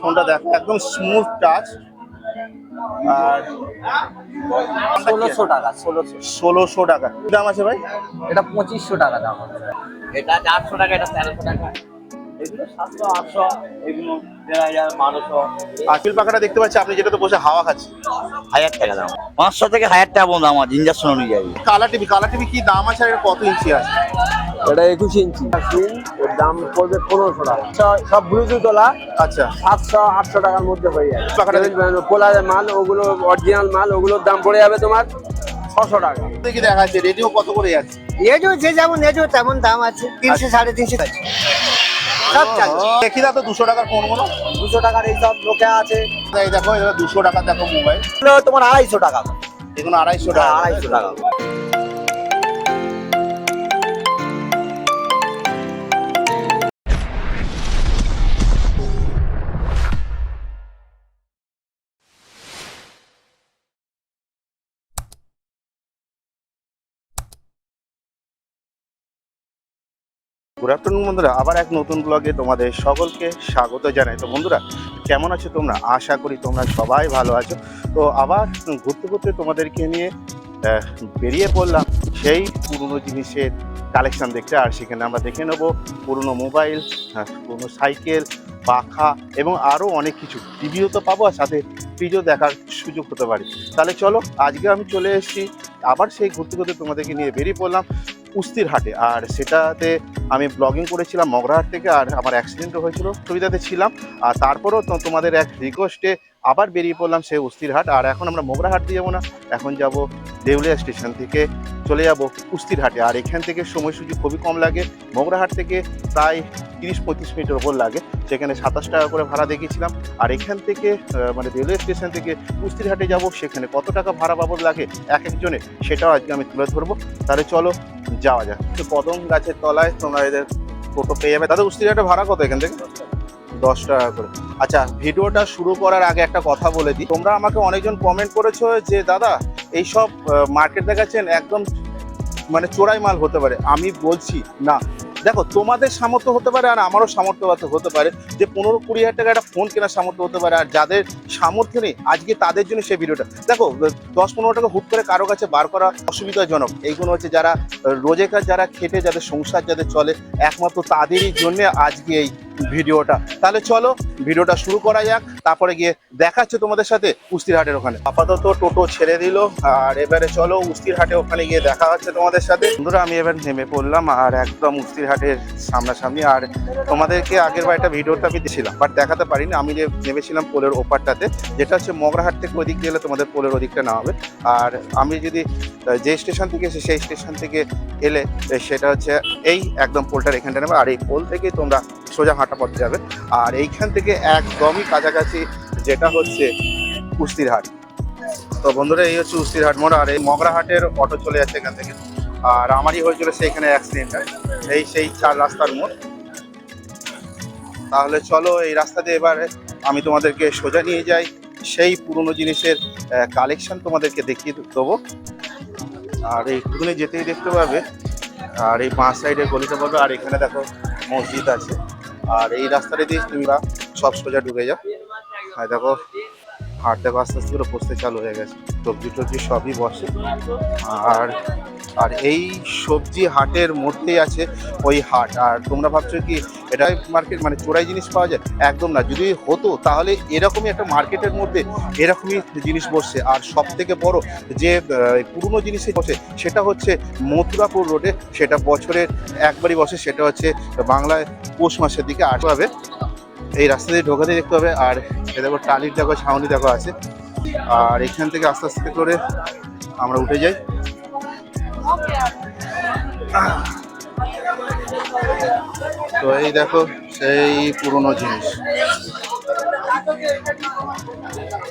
ফোনটা দেখো একদম স্মুথ টাচ আর ষোলোশো টাকা ষোলোশো। ষোলোশো টাকা। দাম আছে ভাই? এটা পঁচিশশো টাকা দাম। আছে এটা চারশো টাকা এটা তেরোশো টাকা। এগুলো সাতশো আটশো এগুলো দেড় হাজার বারোশো। আপিল পাখাটা দেখতে পাচ্ছি আপনি যেটাতে বসে হাওয়া খাচ্ছে হাজার টাকা দাম। পাঁচশো থেকে হাজার টাকা পর্যন্ত আমার ইঞ্জেকশন অনুযায়ী। কালার টিভি কালার টিভি কি দাম আছে আর কত ইঞ্চি আছে? এটা একুশ ইঞ্চি। এর দাম পড়বে পনেরোশো টাকা। সব- সব ব্লুটুথ তোলা। আচ্ছা। সাতশো আটশো টাকার মধ্যে হয়ে যাবে। মাল ওগুলো অরিজিনাল মাল ওগুলোর দাম পড়ে যাবে তোমার ছশো টাকা। দেখি দেখা যাচ্ছে রেডিও কত করে যাচ্ছে এজো যে যেমন এজো তেমন দাম আছে তিনশো সাড়ে তিনশো। আছে সব চালছে দেখি দাও তো দুশো টাকার ফোনগুলো দুশো টাকার এইসব লোকে আছে। এই দেখো এটা দুশো টাকা দেখো মোবাইল তোমার আড়াইশো টাকা। এগুলো আড়াইশো টাকা। আড়াইশো টাকা। গুড আফটারনুন বন্ধুরা আবার এক নতুন ব্লগে তোমাদের সকলকে স্বাগত জানাই। তো বন্ধুরা কেমন আছো তোমরা? আশা করি তোমরা সবাই ভালো আছো। তো আবার ঘুরতে ঘুরতে তোমাদেরকে নিয়ে বেরিয়ে পড়লাম সেই পুরনো জিনিসের কালেকশান দেখতে। আর সেখানে আমরা দেখে নেব পুরনো মোবাইল আহ, পুরনো সাইকেল পাখা এবং আরও অনেক কিছু। টিভিও তো পাবো আর সাথে ফ্রিজও দেখার সুযোগ হতে পারে। তাহলে চলো আজকে আমি চলে এসেছি। আবার সেই ঘুরতে ঘুরতে তোমাদেরকে নিয়ে বেরিয়ে পড়লাম। কুস্তির হাটে আর সেটাতে আমি ব্লগিং করেছিলাম মগরাহাট থেকে, আর আমার অ্যাক্সিডেন্টও হয়েছিল, সুবিধাতে ছিলাম। আর তারপরেও তো তোমাদের এক রিকোয়েস্টে আবার বেরিয়ে পড়লাম সেই উস্তিরহাট আর এখন আমরা মোগরাহাট দিয়ে যাব না, এখন যাব দেউলিয়া স্টেশন থেকে চলে যাব কুস্তিরহাটে। আর এখান থেকে সময়সূচি খুবই কম লাগে, মোগরাহাট থেকে প্রায় তিরিশ পঁয়ত্রিশ মিনিটের ওপর লাগে। সেখানে সাতাশ টাকা করে ভাড়া দেখিয়েছিলাম। আর এখান থেকে মানে রেলওয়ে স্টেশন থেকে কুস্তিরহাটে যাব, সেখানে কত টাকা ভাড়া বাবদ লাগে এক একজনে সেটাও আজকে আমি তুলে ধরবো। তাহলে চলো, যাওয়া যাক। কদম গাছের তলায় তোমরা এদের টোটো পেয়ে যাবে। দাদা উস্তিরহাটে ভাড়া কত এখান থেকে? দশ টাকা করে। আচ্ছা ভিডিওটা শুরু করার আগে একটা কথা বলে দিই। তোমরা আমাকে অনেকজন কমেন্ট করেছ যে, দাদা, এইসব মার্কেট দেখাচ্ছেন একদম মানে চোরাই মাল হতে পারে। আমি বলছি, না দেখো, তোমাদের সামর্থ্য হতে পারে আর আমারও সামর্থ্য হতে- পারে যে পনেরো কুড়ি হাজার টাকা একটা ফোন কেনার সামর্থ্য হতে পারে আর যাদের সামর্থ্য নেই, আজকে তাদের জন্য সেই ভিডিওটা দেখো, দশ পনেরো টাকা হুট করে কারও কাছে বার করা অসুবিধাজনক। এইগুলো হচ্ছে যারা রোজেকার, যারা খেটে, যাদের সংসার যাদের চলে, একমাত্র তাদেরই জন্য আজকে এই ভিডিওটা। তাহলে চলো ভিডিওটা শুরু করা যাক, তারপরে গিয়ে দেখাচ্ছে তোমাদের সাথে উস্তির হাটের ওখানে। আপাতত টোটো ছেড়ে দিল, আর এবারে চলো উস্তির হাটে ওখানে গিয়ে দেখা হচ্ছে তোমাদের সাথে। বন্ধুরা, আমি এবার নেমে পড়লাম, আর একদম উস্তির হাটের সামনাসামনি। আর তোমাদেরকে আগের বার একটা ভিডিওটা আমি দিয়েছিলাম বাট দেখাতে পারিনি। আমি যে নেমেছিলাম পোলের ওপারটাতে, যেটা হচ্ছে মগরাহাট থেকে ওদিক গেলে তোমাদের পোলের ওদিকটা না হবে। আর আমি যদি যে স্টেশন থেকে এসে সেই স্টেশন থেকে এলে সেটা হচ্ছে এই একদম পোলটার এখানটা নেবে। আর এই পোল থেকেই তোমরা সোজা হাঁটা পথে যাবে। আর এইখান থেকে একদমই কাছাকাছি যেটা হচ্ছে কুস্তির হাট তো বন্ধুরা, এই হচ্ছে উস্তির হাট মোড়, আর এই মগরা হাটের অটো চলে যাচ্ছে এখান থেকে। আর আমারই হয়েছিল সেইখানে অ্যাক্সিডেন্ট এই সেই চার রাস্তার মোড়। তাহলে চলো এই রাস্তা দিয়ে এবার আমি তোমাদেরকে সোজা নিয়ে যাই। সেই পুরনো জিনিসের কালেকশন তোমাদেরকে দেখিয়ে দেবো। আর পুরনো যেতেই দেখতে পাবে। আর এই বাঁ সাইডে গলিতে পাবে আর এখানে দেখো মসজিদ আছে। আর এই রাস্তাটা দিয়ে তোমরা সব সোজা ঢুকে যাও। আর দেখো দেখো আস্তে আস্তে করে বসতে চালু হয়ে গেছে। সবজি টবজি সবই বসে। আর আর এই সবজি হাটের মধ্যেই আছে ওই হাট। আর তোমরা ভাবছ কি, এটাই মার্কেট মানে চোরাই জিনিস পাওয়া যায়? একদম না। যদি হতো, তাহলে এরকমই একটা মার্কেটের মধ্যে এরকমই জিনিস বসছে। আর সব থেকে বড় যে পুরনো জিনিসে বসে, সেটা হচ্ছে মথুরাপুর রোডে সেটা বছরের একবারই বসে। সেটা হচ্ছে বাংলায় পৌষ মাসের দিকে হবে। এই রাস্তা দিয়ে ঢোকাতে দেখতে হবে। আর এ দেখো টালির দেখো ছাউনি দেখো আছে। আর এখান থেকে আস্তে আস্তে করে আমরা উঠে যাই। তো এই দেখো, সেই পুরনো জিনিস।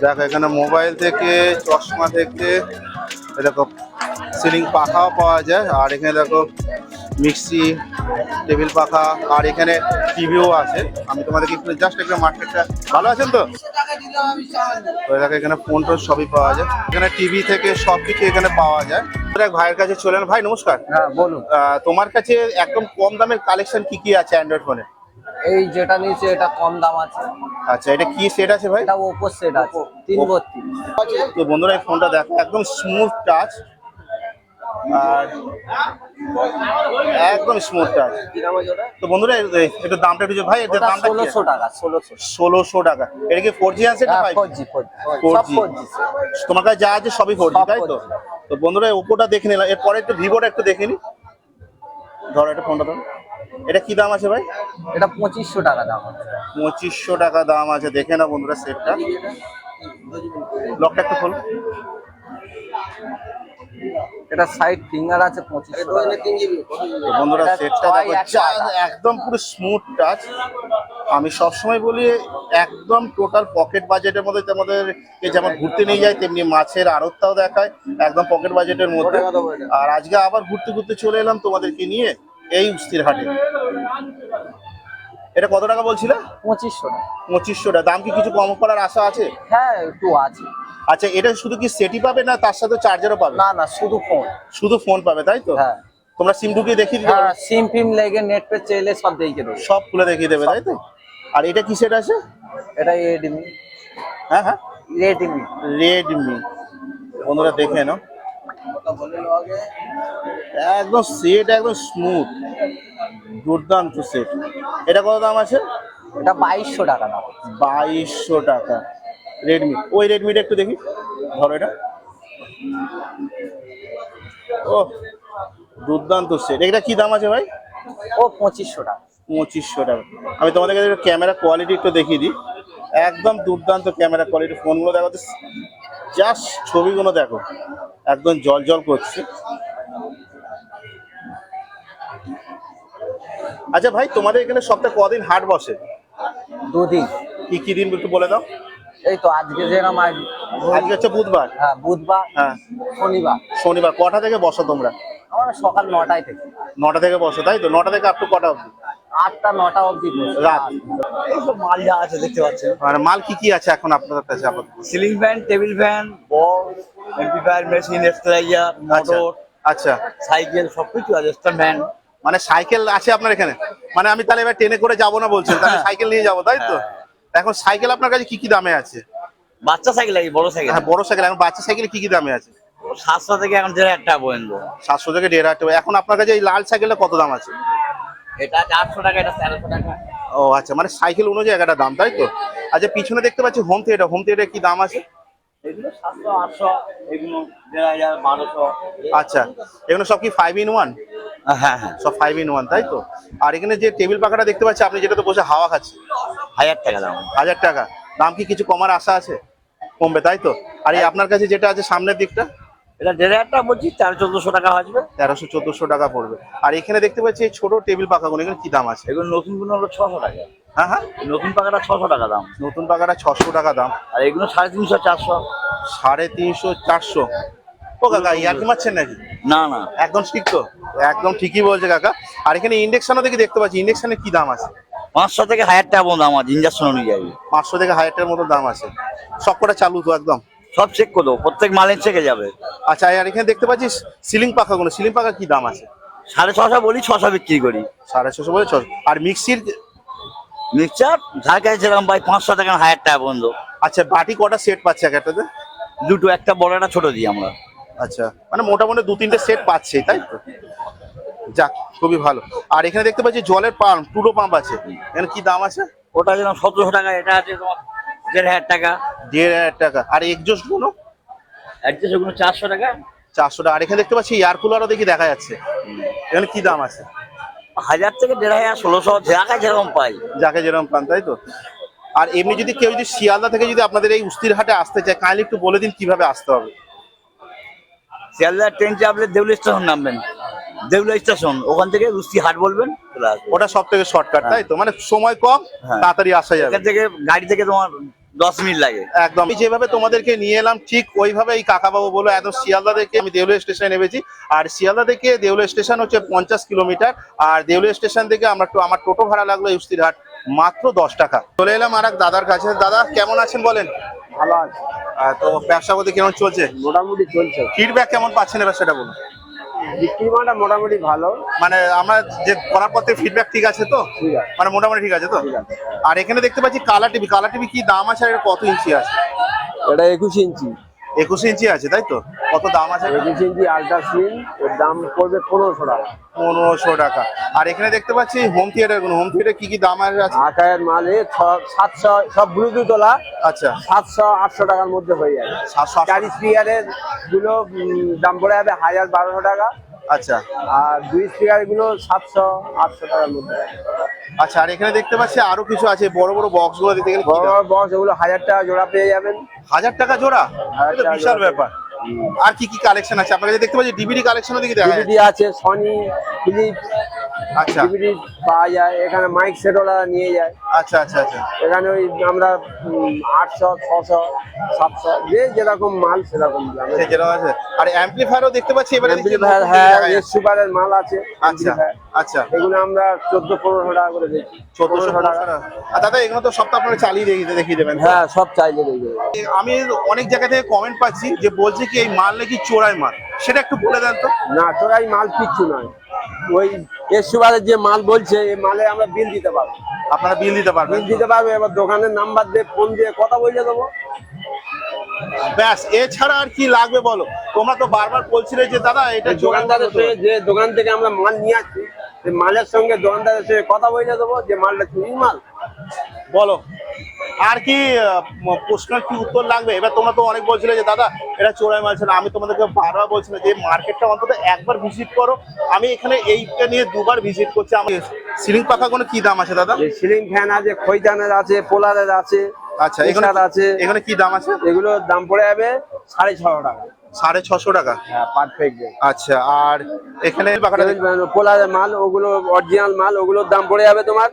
দেখো, এখানে মোবাইল থেকে, চশমা থেকে দেখো, সিলিং পাখাও পাওয়া যায়। আর এখানে দেখো মিক্সি টেবিল পাখা আর এখানে টিভিও আছে। আমি তোমাদেরকে একটু জাস্ট একটা মার্কেটটা ভালো আছেন তো? দেখো এখানে ফোন টোন সবই পাওয়া যায়। এখানে টিভি থেকে সব কিছু এখানে পাওয়া যায়। এক ভাইয়ের কাছে চলেন ভাই নমস্কার। হ্যাঁ বলুন। তোমার কাছে একদম কম দামের কালেকশন কি কি আছে অ্যান্ড্রয়েড ফোনে এই যেটা নিচে এটা কম দাম আছে। আচ্ছা এটা কি সেট আছে ভাই? এটা ওপো সেট আছে তিন বত্রিশ তো বন্ধুরা এই ফোনটা দেখো একদম স্মুথ টাচ আর একদম স্মুথ টাচ তো বন্ধুরা এ- একটু দামটা একটু ভাই এর ওটা দামটা ষোলোশো টাকা ষোলোশো। ষোলোশো টাকা। এটা কি ফোর জি আছে ফোর জি ফোর জি তোমার কাছে যা আছে সবই ফোর জি তাই তো? তো বন্ধুরা ওপোটা দেখে নিলাম। এরপরে একটু ভিভোটা একটু দেখে নি। ধরো এটা ফোনটা ধরো। এটা কি দাম আছে ভাই? এটা পঁচিশশো টাকা দাম আছে। পঁচিশশো টাকা দাম আছে। দেখে না বন্ধুরা সেটটা লকটা একটু খোল। এটা সাইড ফিঙ্গার আছে বন্ধুরা সেটটা। একদম পুরো স্মুথ টাচ আমি সবসময় বলি একদম টোটাল পকেট বাজেটের মধ্যে তোমাদেরকে যেমন ঘুরতে নিয়ে যায় তেমনি মাছের আড়তটাও দেখায় একদম পকেট বাজেটের মধ্যে। আর আজকে আবার ঘুরতে ঘুরতে চলে এলাম তোমাদেরকে নিয়ে এই উস্তির হাটে এটা কত টাকা বলছিলে? পঁচিশশো টাকা। পঁচিশশো টাকা। দাম কি কিছু কম করার আশা আছে? হ্যাঁ একটু আছে। আচ্ছা এটা শুধু কি সেটি পাবে না তার সাথে চার্জারও পাবে? না না শুধু ফোন শুধু ফোন পাবে তাই তো? হ্যাঁ। তোমরা সিম ঢুকিয়ে দেখিয়ে দিতে হ্যাঁ পারবে? সিম ফিম লেগে নেট পে চাইলে সব দিয়ে দেবো। সব খুলে দেখিয়ে দেবে তাই তো? আর এটা কি সেট আছে? এটা রেডমি হ্যাঁ হ্যাঁ। রেডমি রেডমি বন্ধুরা দেখে নাও। একদম সেট একদম স্মুথ দুর্দান্ত সেট এটা কত দাম আছে? এটা বাইশশো টাকা দাম। বাইশশো টাকা। রেডমি ওই রেডমিটা একটু দেখি। ধরো এটা। ও দুর্দান্ত সেট এটা কি দাম আছে ভাই? ও পঁচিশশো টাকা। পঁচিশশো টাকা। আমি তোমাদের কাছে ক্যামেরা কোয়ালিটি একটু দেখিয়ে দিই। একদম দুর্দান্ত ক্যামেরা কোয়ালিটি ফোনগুলো দেখো জাস্ট ছবিগুলো দেখো। একদম জল জল করছে। আচ্ছা ভাই তোমাদের এখানে সপ্তাহে কদিন হাট বসে? দুদিন। কি কি দিন একটু বলে দাও। এই তো আজকে যেরকম আজ আজকে হচ্ছে বুধবার। হ্যাঁ বুধবার হ্যাঁ। শনিবার। শনিবার। কটা থেকে বসো তোমরা? আমরা সকাল নটায় থেকে। নটা থেকে বসো তাই তো? নটা থেকে আপ টু কটা অবধি? আটটা নটা অবধি। রাত। এইসব মাল যা আছে দেখতে পাচ্ছেন। আর মাল কি কি আছে এখন আপনাদের কাছে আপাতত? Ceiling fan table fan box amplifier machine এক্সট্রাইজার আচ্ছা। মোটর আচ্ছা। সাইকেল সবকিছু আছে স্ট্যান্ড ফ্যান মানে সাইকেল আছে আপনার এখানে? মানে আমি তাহলে এবার ট্রেনে করে যাব না বলছেন তাহলে হ্যাঁ। সাইকেল নিয়ে যাব তাই তো? এখন সাইকেল আপনার কাছে কি কি দামে আছে? বাচ্চা সাইকেল আছে বড় সাইকেল? হ্যাঁ বড় সাইকেল। এখন বাচ্চা সাইকেল কি কি দামে আছে? সাতশো থেকে এখন দেড় হাজার টাকা পর্যন্ত। সাতশো থেকে দেড় হাজার টাকা। এখন আপনার কাছে এই লাল সাইকেলটা কত দাম আছে? এটা আটশো টাকা এটা তেরোশো টাকা। ও আচ্ছা মানে সাইকেল অনুযায়ী একটা দাম তাই তো? আচ্ছা পিছনে দেখতে পাচ্ছি হোম থিয়েটার হোম থিয়েটার কি দাম আছে? এগুলো সাতশো আটশো এগুলো দেড় হাজার বারোশো। আচ্ছা এগুলো সব কি ফাইভ ইন ওয়ান হ্যাঁ হ্যাঁ সব ফাইভ ইন ওয়ান তাই তো? আর এখানে যে টেবিল পাখাটা দেখতে পাচ্ছি আপনি যেটা তো বসে হাওয়া খাচ্ছে হাজার টাকা দাম। হাজার টাকা। দাম কি কিছু কমার আশা আছে? কমবে তাই তো? আর এই আপনার কাছে যেটা আছে সামনের দিকটা? এটা দেড় হাজার টাকা বলছি তেরো চোদ্দশো টাকা আসবে তেরোশো চোদ্দশো টাকা পড়বে। আর এখানে দেখতে পাচ্ছি এই ছোট টেবিল পাখাগুলো এখানে কি দাম আছে? এগুলো নতুন হলো ছশো টাকা। হ্যাঁ হ্যাঁ। নতুন পাকাটা ছশো টাকা দাম। নতুন পাখাটা ছশো টাকা দাম। আর এগুলো সাড়ে তিনশো চারশো। সাড়ে তিনশো চারশো। ও কাকা ইয়ার্কি মারছেন নাকি? না না। একদম ঠিক তো? একদম ঠিকই বলছে কাকা। আর এখানে ইন্ডেকশনও দেখি দেখতে পাচ্ছি। ইন্ডেকশনের কি দাম আছে? পাঁচশো থেকে হাজার টাকা পর্যন্ত আমার ইঞ্জেকশন অনুযায়ী। পাঁচশো থেকে হাজারটার মতো দাম আছে। সব কটা চালু তো একদম? সব চেক করে প্রত্যেক মালের চেকে যাবে। আচ্ছা আর এখানে দেখতে পাচ্ছি সিলিং পাখাগুলো। সিলিং পাখা কি দাম আছে? সাড়ে ছশো বলি ছশো বিক্রি করি। সাড়ে ছশো বলে ছশো। আর মিক্সির মিক্সচার যার কাছে যেরকম ভাই পাঁচশো টাকা হাজার টাকা পর্যন্ত। আচ্ছা বাটি কটা সেট পাচ্ছে এক একটাতে? দুটো একটা বড় একটা ছোট দিই আমরা। আচ্ছা মানে মোটামুটি দু তিনটে সেট পাচ্ছে তাই তো? যাক খুবই ভালো। আর এখানে দেখতে পাচ্ছি জলের পাম্প টুডো পাম্প আছে। এখানে কি দাম আছে? ওটা যেরকম সতেরোশো টাকা এটা আছে তোমার দেড় হাজার টাকা। দেড় হাজার টাকা। আর এক্সজস্টগুলো অ্যাডজাস্ট ওগুলো চারশো টাকা। চারশো টাকা। আর এখানে দেখতে পাচ্ছি এয়ার কুলারও দেখি দেখা যাচ্ছে। এখানে কি দাম আছে? হাজার থেকে দেড় হাজার ষোলোশো যাকে যেরকম পাই। যাকে যেরকম পান তাই তো? আর এমনি যদি কেউ যদি শিয়ালদা থেকে যদি আপনাদের এই উস্তির হাটে আসতে চায় কাইন্ডলি একটু বলে দিন কীভাবে আসতে হবে? শিয়ালদা ট্রেন চাপলে দেউলি স্টেশন নামবেন। দেউলি স্টেশন ওখান থেকে রুস্তি হাট বলবেন ওটা সব থেকে শর্টকাট তাই তো? মানে সময় কম হ্যাঁ। তাড়াতাড়ি আসা যাবে। এখান থেকে গাড়ি থেকে তোমার দশ মিনিট লাগে। একদম। আমি যেভাবে তোমাদেরকে নিয়ে এলাম ঠিক ওইভাবে এই কাকাবাবু বলো একদম শিয়ালদা থেকে আমি দেউলিয়া স্টেশনে নেমেছি। আর শিয়ালদা থেকে দেউলিয়া স্টেশন হচ্ছে পঞ্চাশ কিলোমিটার আর দেউলিয়া স্টেশন থেকে আমরা আমার টোটো ভাড়া লাগল ইস্তিরহাট মাত্র দশ টাকা। চলে এলাম আর এক দাদার কাছে। দাদা কেমন আছেন বলেন? ভালো আছে। তো ব্যবসা করতে কেমন চলছে? মোটামুটি চলছে। ফিডব্যাক কেমন পাচ্ছেন এবার সেটা বলুন। বিক্রি মানটা মোটামুটি ভালো। মানে আমরা যে করার পর থেকে ফিডব্যাক ঠিক আছে তো? মানে মোটামুটি ঠিক আছে তো? আর এখানে দেখতে পাচ্ছি কালার টিভি। কালার টিভি কি দাম আছে আর এটা কত ইঞ্চি আছে? এটা একুশ ইঞ্চি একুশ ইঞ্চি আছে তাই তো? কত দাম আছে? একুশ ইঞ্চি আলট্রা স্লিম ওর দাম পড়বে পনেরোশো টাকা। পনেরোশো টাকা। আর এখানে দেখতে পাচ্ছি হোম থিয়েটারগুলো। হোম থিয়েটার কি কি দাম আছে? মালে সাতশো সব ব্লুটুথ তোলা আচ্ছা। সাতশো আটশো টাকার মধ্যে হয়ে যাবে। সাতশো চারগুলো দাম পড়ে যাবে হাজার বারোশো টাকা। আচ্ছা। আর দুই স্পিকারগুলো সাতশো আটশো টাকার মধ্যে। আচ্ছা আর এখানে দেখতে পাচ্ছি আরও কিছু আছে বড় বড় বক্সগুলো দিতে গেলে বড় বড় বক্স এগুলো হাজার টাকা জোড়া পেয়ে যাবেন। হাজার টাকা জোড়া? বিশাল ব্যাপার। আর কি কি কালেকশন আছে? আপনার কাছে দেখতে পাচ্ছি ডিভিডি কালেকশনও দেখি দেখা ডিভিডি আছে সনি ফিলিপ আচ্ছা। ডিভিডি পাওয়া যায় এখানে মাইক সেটওয়ালা নিয়ে যায়। আচ্ছা আচ্ছা আচ্ছা। এখানে ওই আমরা আটশো ছশো সাতশো যে যেরকম মাল সেরকম সে যেরকম আছে। আর অ্যাম্পলিফায়ারও দেখতে পাচ্ছি এবারে নতুন হ্যাঁ এস সুপারের মাল আছে আচ্ছা। আচ্ছা। এগুলো আমরা চোদ্দ পনেরোশো টাকা করে দিচ্ছি চোদ্দশো টাকা। আর দাদা এগুলো তো সব তো আপনারা চালিয়ে দেখিয়ে দেখিয়ে দেবেন হ্যাঁ সব চাইলে দেখবে আমি অনেক জায়গা থেকে কমেন্ট পাচ্ছি যে বলছে কি এই মাল নাকি চোরাই মাল? সেটা একটু বলে দেন তো। না চোরাই মাল কিচ্ছু নয়। ওই সুপারের যে মাল বলছে এই মালে আমরা বিল দিতে পারব। আপনারা বিল দিতে পারবেন। বিল দিতে পারবে এবার দোকানের নাম্বার দিয়ে ফোন দিয়ে কথা বলে দেবো। ব্যাস এছাড়া আর কি লাগবে বলো? তোমরা তো বারবার বলছিলে যে দাদা এটা দোকানদারের সঙ্গে যে দোকান থেকে আমরা মাল নিয়ে আসছি মালের সঙ্গে দোকানদারের সঙ্গে কথা বলে দেবো যে মালটা চুরির মাল। বলো। আর কি প্রশ্নের কি উত্তর লাগবে? এবার তোমরা তো অনেক বলছিলে যে দাদা এটা চোরাই মাল ছিল। আমি তোমাদেরকে বারবার বলছিলাম যে মার্কেটটা অন্তত একবার ভিজিট করো। আমি এখানে এইটা নিয়ে দুবার ভিজিট করছি। আমার সিলিং পাখাগুলো কি দাম আছে দাদা? সিলিং ফ্যান আছে খৈতানের আছে পোলারের আছে আচ্ছা এখানে আছে। এখানে কি দাম আছে? এগুলোর দাম পড়ে যাবে সাড়ে ছশো টাকা। সাড়ে ছশো টাকা? হ্যাঁ পারফেক্ট আচ্ছা আর এখানে পোলারের মাল ওগুলো অরিজিনাল মাল ওগুলোর দাম পড়ে যাবে তোমার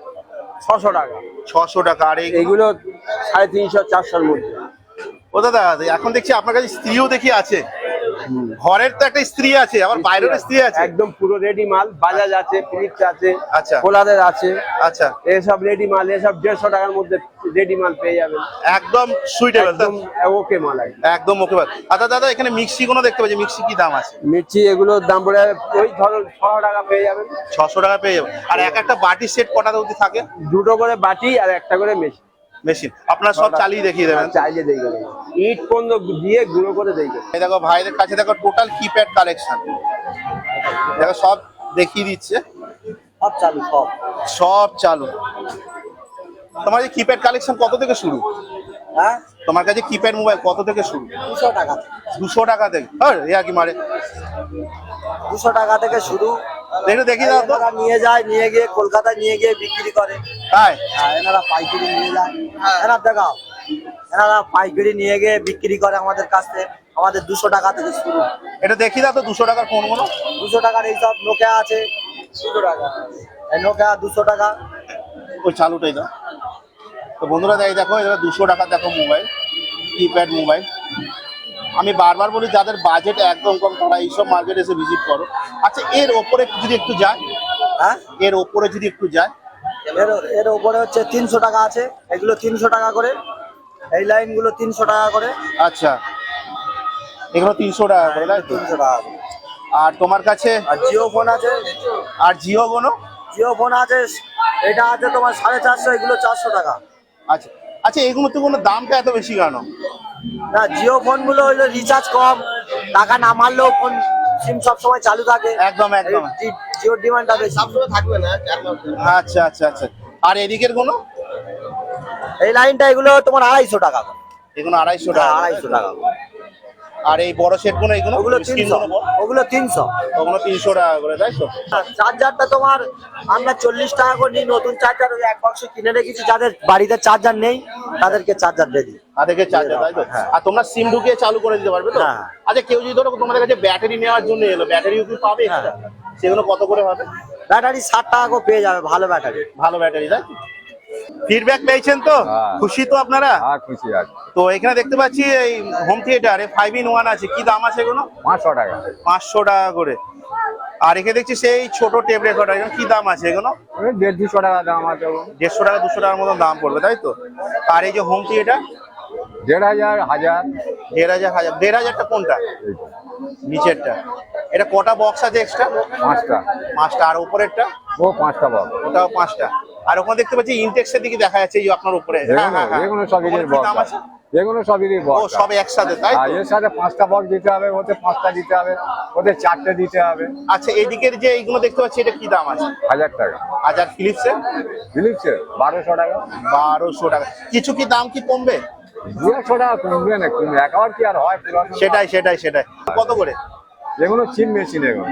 ছশো টাকা। ছশো টাকা আর এগুলো সাড়ে তিনশো চারশোর মধ্যে। ও দাদা এখন দেখছি আপনার কাছে স্ত্রীও দেখি আছে। ঘরের তো একটা স্ত্রী আছে আবার বাইরের স্ত্রী আছে? একদম পুরো রেডি মাল বাজাজ আছে ফিলিপস আছে আচ্ছা। পোলারের আছে। আচ্ছা। এসব রেডি মাল এসব দেড়শো টাকার মধ্যে রেডি মাল পেয়ে যাবেন। একদম সুইটেবল একদম ওকে মাল একদম ওকে আচ্ছা দাদা এখানে মিক্সি কোনো দেখতে পাচ্ছি? মিক্সি কি দাম আছে? মিক্সি এগুলোর দাম পড়ে যাবে ওই ধরো ছশো টাকা পেয়ে যাবেন। ছশো টাকা পেয়ে যাবে আর এক একটা বাটি সেট কটা অবধি থাকে? দুটো করে বাটি আর একটা করে মেশিন মেশিন। আপনারা সব চালিয়ে দেখিয়ে দেবেন। চাইলে দেখবে ইট পর্যন্ত দিয়ে গুঁড়ো করে দেখবে এই দেখো ভাইদের কাছে দেখো টোটাল কিপ্যাড কালেকশন দেখো সব দেখিয়ে দিচ্ছে। সব চালু সব। সব চালু। তোমার এই কিপ্যাড কালেকশন কত থেকে শুরু? হ্যাঁ? তোমার কাছে কিপ্যাড মোবাইল কত থেকে শুরু? দুশো টাকা দুশো টাকা থেকে। হ্যাঁ ইয়া কি মারে? দুশো টাকা থেকে শুরু। একটু দেখি দাও তো। নিয়ে যায় নিয়ে গিয়ে কলকাতায় নিয়ে গিয়ে বিক্রি করে। তাই? হ্যাঁ, এনারা পাইকারি নিয়ে যায়। এনারা দেখাও। এনারা পাইকারি নিয়ে গিয়ে বিক্রি করে আমাদের কাছ থেকে। আমাদের দুশো টাকা থেকে শুরু। এটা দেখি দাও তো দুশো টাকার ফোনগুলো দুশো টাকার এইসব নোকিয়া আছে। দুশো টাকা। এই নোকিয়া দুশো টাকা। ওই চালুটাই দাও। তো বন্ধুরা দেখো এটা দুশো টাকা দেখো মোবাইল। Keypad mobile. আমি বারবার বলি যাদের বাজেট একদম কম তারা এইসব মার্কেট এসে ভিজিট করো। আচ্ছা এর ওপরে যদি একটু যায় হ্যাঁ? এর ওপরে যদি একটু যায়। এর এর ওপরে হচ্ছে তিনশো টাকা আছে এগুলো তিনশো টাকা করে এই লাইনগুলো তিনশো টাকা করে। আচ্ছা এগুলো তিনশো টাকা করে তাই তো? তিনশো টাকা করে। আর তোমার কাছে? আর জিও ফোন আছে। আর জিও কোনো জিও ফোন আছে এটা আছে তোমার সাড়ে চারশো এগুলো চারশো টাকা। আচ্ছা আচ্ছা এগুলো তো কোনো দামটা এত বেশি কেন? না জিও ফোনগুলো হইল রিচার্জ কম টাকা না মারলেও ফোন সিম সবসময় চালু থাকে। একদম একদম। জিও ডিমান্ড জিওর ডিমান্ডটা বেশি। থাকবে না আচ্ছা আচ্ছা আচ্ছা। আর এদিকের কোনো? এই লাইনটা এগুলো তোমার আড়াইশো টাকা এগুলো আড়াইশো হ্যাঁ, টাকা আড়াইশো টাকা করে। আর এই বড় সেটগুলো এগুলো ওগুলো তিনশো? ওগুলো তিনশো। ওগুলো তিনশো টাকা করে তাই তো? চার্জারটা তোমার আমরা চল্লিশ টাকা করে নিই নতুন চার্জার ওই এক বাক্স কিনে রেখেছি যাদের বাড়িতে চার্জার নেই তাদেরকে চার্জার দিয়ে দিই। তাদেরকে চার্জার তাই তো? হ্যাঁ। আর তোমরা সিম ঢুকিয়ে চালু করে দিতে পারবে তো? হ্যাঁ। আচ্ছা কেউ যদি ধরো তোমাদের কাছে ব্যাটারি নেওয়ার জন্য এলো ব্যাটারি কি পাবে হ্যাঁ। সেগুলো কত করে হবে? ব্যাটারি ষাট টাকা করে পেয়ে যাবে ভালো ব্যাটারি ভালো ব্যাটারি তাই ফিডব্যাক পেয়েছেন তো? হ্যাঁ। খুশি তো আপনারা? হ্যাঁ খুশি আছে তো এখানে দেখতে পাচ্ছি এই হোম থিয়েটারে ফাইভ ইন ওয়ান আছে। কি দাম আছে এগুলো? পাঁচশো টাকা। পাঁচশো টাকা করে। আর এখানে দেখছি সেই ছোট টেপ রেকর্ডার কি দাম আছে এগুলো? ওই দেড় দুশো টাকা দাম আছে দেড়শো টাকা দুশো টাকার মতন দাম পড়বে তাই তো? আর এই যে হোম থিয়েটার দেড় হাজার হাজার। দেড় হাজার হাজার। দেড় হাজারটা কোনটা? নিচেরটা। এটা কটা বক্স আছে এক্সট্রা পাঁচটা। পাঁচটা। আর উপরেরটা? ও পাঁচটা বক্স ওটাও পাঁচটা। আর ওখানে দেখতে পাচ্ছি ইনটেক্সের দিকে দেখা যাচ্ছে আপনার উপরে। হ্যাঁ, হ্যাঁ, হ্যাঁ। এগুলো সবই ওখানে বক্স দাম আছে? এগুলো সবই ও বক্স সব একসাথে তাই? এর সাথে পাঁচটা বক্স দিতে হবে ওতে পাঁচটা দিতে হবে ওতে চারটে দিতে হবে। আচ্ছা এদিকের যে এইগুলো দেখতে পাচ্ছি এটা কি দাম আছে? হাজার টাকা। হাজার ফিলিপসের বুঝলিস বারোশো টাকা। বারোশো টাকা। কিছু কি দাম কি কমবে? দু একশো টাকা কমবে না কমবে। একেবারে কি আর হয়? সেটাই সেটাই সেটাই। কত করে? এগুলো মেশিন এগুলো।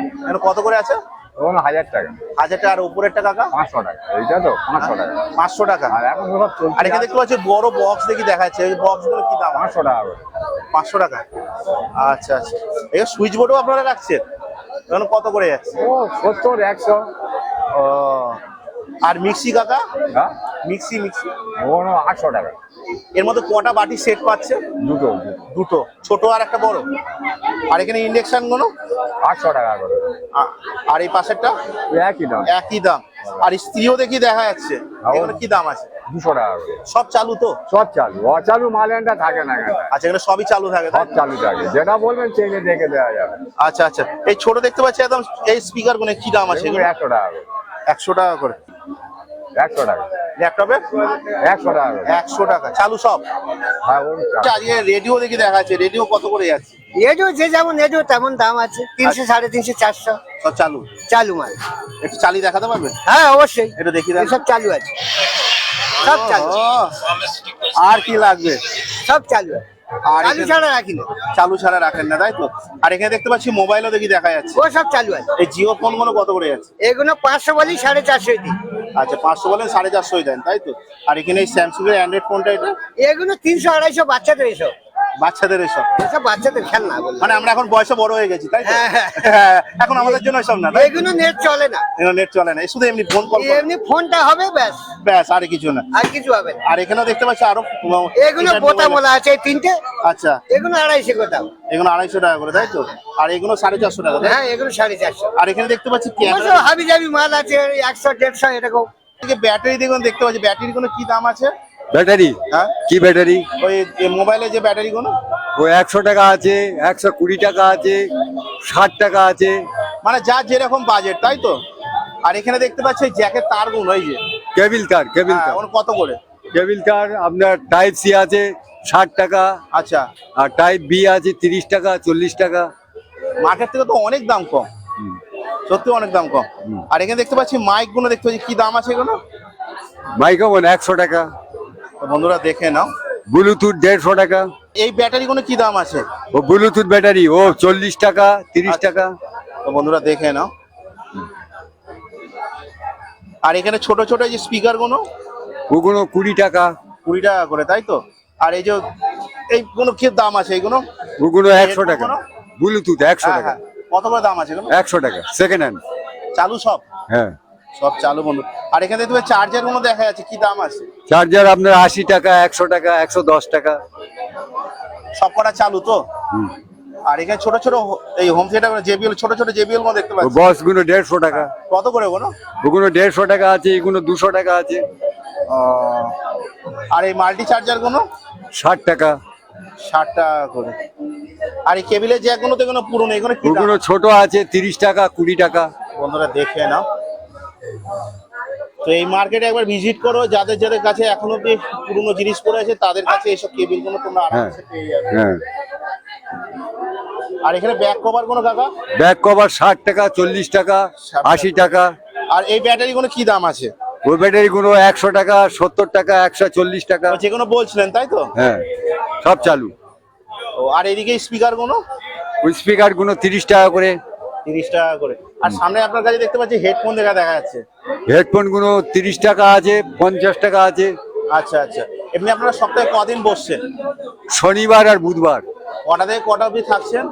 কত করে আছে? ওগুলো হাজার টাকা। হাজার টাকা আর উপরেরটা কাকা? পাঁচশো টাকা। এইটা তো পাঁচশো টাকা। পাঁচশো টাকা। আর এখন আর দেখতে পাচ্ছি বড় বক্স দেখি দেখাচ্ছে। কি দাম? পাঁচশো টাকা করে। পাঁচশো টাকা। আচ্ছা আচ্ছা। এই সুইচ বোর্ডও আপনারা রাখছেন? এখন কত করে যাচ্ছে ও সত্তর একশো। ও। আর মিক্সি কাকা? হ্যাঁ। Mixie mixie. ওগুলো আটশো টাকা। এর মধ্যে কটা বাটি সেট পাচ্ছে। দুটো দুটো। ছোট আর একটা বড়। আর এখানে ইন্ডাকশনগুলো? আটশো টাকা করে। আর এই পাশেরটা? একই দাম। একই দাম। আর স্ত্রীও দেখি দেখা যাচ্ছে। এখানে কি দাম আছে? দুশো টাকা করে। সব চালু তো? সব চালু। অচালু মালেনটা থাকে না আচ্ছা এখানে সবই চালু থাকে সব চালু থাকে। যেটা বলবেন চেনে দেখে দেওয়া যাবে। আচ্ছা আচ্ছা। এই ছোট দেখতে পাচ্ছি একদম এই স্পিকারগুলো কি দাম আছে এগুলো? একশো টাকা করে। একশো টাকা করে। একশো টাকা। ল্যাপটপে? একশো টাকা একশো টাকা। চালু সব? হ্যাঁ। আচ্ছা, আজকে রেডিও দেখি দেখা যাচ্ছে রেডিও কত করে যাচ্ছে? রেডিও যে যেমন রেডিও তেমন দাম আছে। তিনশো সাড়ে তিনশো চারশো। সব চালু? চালু মাল। একটু চালিয়ে দেখাতে পারবেন হ্যাঁ অবশ্যই। একটু দেখি সব চালু আছে। সব চালু আর কি লাগবে? সব চালু আছে। আর চালু ছাড়া রাখি না। চালু ছাড়া রাখেন না তাই তো? আর এখানে দেখতে পাচ্ছি মোবাইলও দেখি দেখা যাচ্ছে। ও সব চালু আছে। এই জিও ফোনগুলো কত করে যাচ্ছে? এগুলো পাঁচশো বলি সাড়ে চারশো দিই। আচ্ছা পাঁচশো বলেন সাড়ে চারশোই দেন তাই তো? আর এখানে এই স্যামসুং এর অ্যান্ড্রয়েড ফোনটা এটা? এগুলো তিনশো আড়াইশো বাচ্চাদের এসব। বাচ্চাদের এসব। এসব বাচ্চাদের খেলনা মানে আমরা এখন বয়সে বড় হয়ে গেছি তাই হ্যাঁ, হ্যাঁ। হ্যাঁ, এখন আমাদের জন্য সব না এগুলো নেট চলে না। এগুলো নেট চলে না শুধু এমনি ফোন কল এমনি ফোনটা হবে ব্যাস। ব্যাস আর কিছু না। আর কিছু হবে আর এখানেও দেখতে পাচ্ছি আরও এগুলো বোতাম বলা আছে এই তিনটে। আচ্ছা। এগুলো আড়াইশো গোতাম এগুলো আড়াইশো টাকা করে তাই তো? আর এগুলো সাড়ে চারশো টাকা? হ্যাঁ এগুলো সাড়ে চারশো। আর এখানে দেখতে পাচ্ছি হাবি জাবি মাল আছে একশো দেড়শো এরকম। ব্যাটারি দেখুন দেখতে পাচ্ছি ব্যাটারির কোনো কি দাম আছে? ব্যাটারি? হ্যাঁ? কি ব্যাটারি? ওই মোবাইলে যে ব্যাটারি গুলো ও একশো টাকা আছে একশো কুড়ি টাকা আছে ষাট টাকা আছে। মানে যার যেরকম বাজেট তাই তো? আর এখানে দেখতে পাচ্ছি জ্যাকের তারগুলো এই যে। কেবিল তার কেবিল হ্যাঁ, তার কত করে? কেবিল তার আপনার টাইপ সি আছে ষাট টাকা। আচ্ছা। আর টাইপ বি আছে তিরিশ টাকা চল্লিশ টাকা। মার্কেট থেকে তো অনেক দাম কম। সত্যি অনেক দাম কম। আর এখানে দেখতে পাচ্ছি মাইকগুলো দেখতে পাচ্ছি কি দাম আছে এগুলো? মাইক্রোফোন একশো টাকা। তো বন্ধুরা দেখে নাও। ব্লুটুথ দেড়শো টাকা। এই ব্যাটারি গুলো কি দাম আছে? ও ব্লুটুথ ব্যাটারি। ও চল্লিশ টাকা তিরিশ আচ্ছা। টাকা। তো বন্ধুরা দেখে নাও। আর এখানে ছোট ছোট এই যে স্পিকারগুলো ওগুলো কুড়ি টাকা। কুড়ি টাকা করে তাই তো? আর এই যে এইগুলো কি দাম আছে এইগুলো ওগুলো একশো টাকা। ব্লুটুথ একশো হ্যাঁ, টাকা। হ্যাঁ। কত করে দাম আছে এগুলো? একশো টাকা সেকেন্ড হ্যান্ড চালু সব? হ্যাঁ। সব চালু বন্ধু। আর এখানে তুমি চার্জারগুলো দেখা যাচ্ছে? কি দাম আছে? চার্জার আপনার আশি টাকা একশো টাকা একশো দশ টাকা। সব কটা চালু তো? আর এখানে ছোট ছোট এই হোম থিয়েটার জেবিএল ছোট ছোট জেবিএলগুলো দেখতে পাচ্ছি। বসগুলো দেড়শো টাকা। কত করে ওগুলো? ওগুলো দেড়শো টাকা আছে এগুলো দুশো টাকা আছে। আর এই মাল্টি চার্জারগুলো? ষাট টাকা। ষাট টাকা করে। আর এই কেবিলের জ্যাকগুলো তো এগুলো পুরনো এগুলো ছোট আছে তিরিশ টাকা কুড়ি টাকা। বন্ধুরা দেখে নাও। তো এই মার্কেটে একবার ভিজিট করো যাদের যাদের কাছে এখনও অব্দি পুরনো জিনিস পড়ে আছে তাদের কাছে এইসব কেবিলগুলো তোমরা আরামসে পেয়ে যাবে। হ্যাঁ। আর এখানে ব্যাক কভার কোনো কাকা? ব্যাক কভার ষাট টাকা চল্লিশ টাকা আশি টাকা। আর এই ব্যাটারি গুলো কি দাম আছে? ওই ব্যাটারি গুলো একশো টাকা সত্তর টাকা একশো চল্লিশ টাকা। যে কোনো বলছিলেন তাই তো? হ্যাঁ সব চালু। ও, আর এদিকে স্পিকারগুলো? ওই স্পিকারগুলো তিরিশ টাকা করে। তিরিশ টাকা করে। আর সামনে আপনার কাছে দেখতে পাচ্ছি হেডফোন দেখা দেখা যাচ্ছে। হেডফোনগুলো তিরিশ টাকা আছে পঞ্চাশ টাকা আছে। আচ্ছা আচ্ছা। এমনি আপনারা সপ্তাহে কদিন বসছেন? শনিবার আর বুধবার। কটা থেকে কটা অবধি থাকছেন?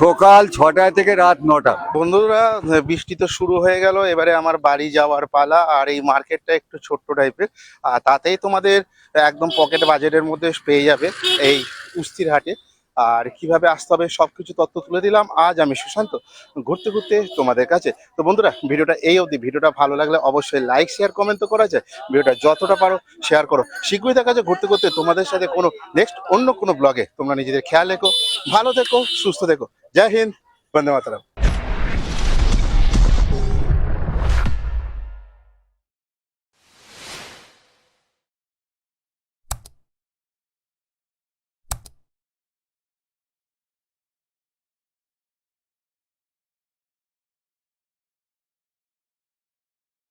সকাল ছটা থেকে রাত নটা। বন্ধুরা বৃষ্টি তো শুরু হয়ে গেল এবারে আমার বাড়ি যাওয়ার পালা আর এই মার্কেটটা একটু ছোট্ট টাইপের। আর তাতেই তোমাদের একদম পকেট বাজেটের মধ্যে পেয়ে যাবে এই উস্তির হাটে। আর কীভাবে আসতে হবে সবকিছু তথ্য তুলে দিলাম। আজ আমি সুশান্ত, ঘুরতে ঘুরতে তোমাদের কাছে। তো বন্ধুরা, ভিডিওটা এই অবধি। ভিডিওটা ভালো লাগলে অবশ্যই লাইক শেয়ার কমেন্ট তো করা যায়। ভিডিওটা যতটা পারো শেয়ার করো। শীঘ্রই দেখা যায় ঘুরতে ঘুরতে তোমাদের সাথে কোনো নেক্সট অন্য কোনো ব্লগে তোমরা নিজেদের খেয়াল রেখো, ভালো থেকো, সুস্থ থেকো। জয় হিন্দ, বন্দে মাতারাম।